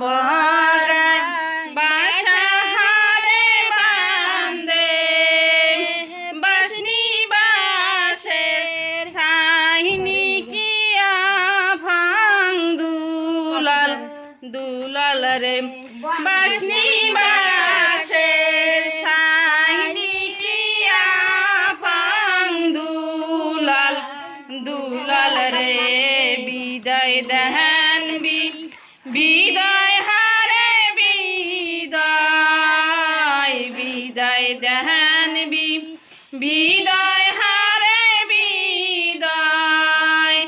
বগান বাসাহারে বান্দে বাসনি বাসে সাইনি কিয়া ভাং দুলাল দুলাল রে। বাসনি বাসে সাইনি কিয়া ভাং দুলাল দুলাল রে। বিদায় দেহ দেন বিদায় হারে বিদায়।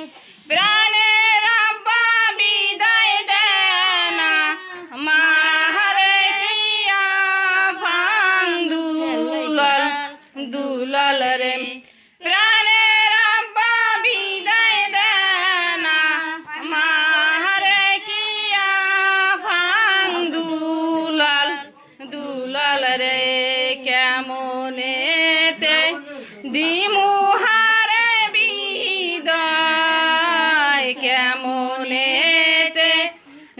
প্রাণের আব্বা বিদায় দেনা মাহারে কিয়া ভাঙ দুলাল দুলাল রে। প্রাণের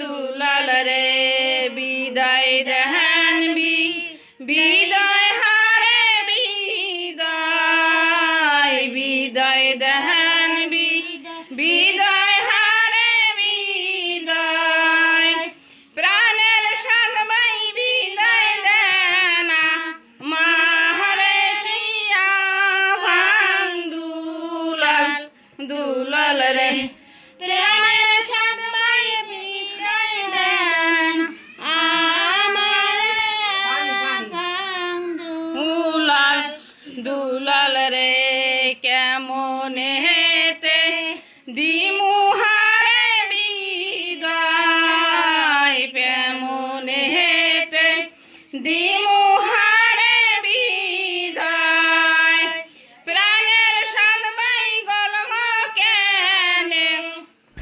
দুলাল রে। বিদায় দেহান বি বিদায় বিদায় দেহান বি বিদায় হারে বিদায়। প্রাণের সবাই বিদায় দেনা মাহারে কিয়া ভাঙ দুলাল দুলাল রে। প্রাণের কেমন হেতে দিমুহারে বিদায়। হেতে দিমু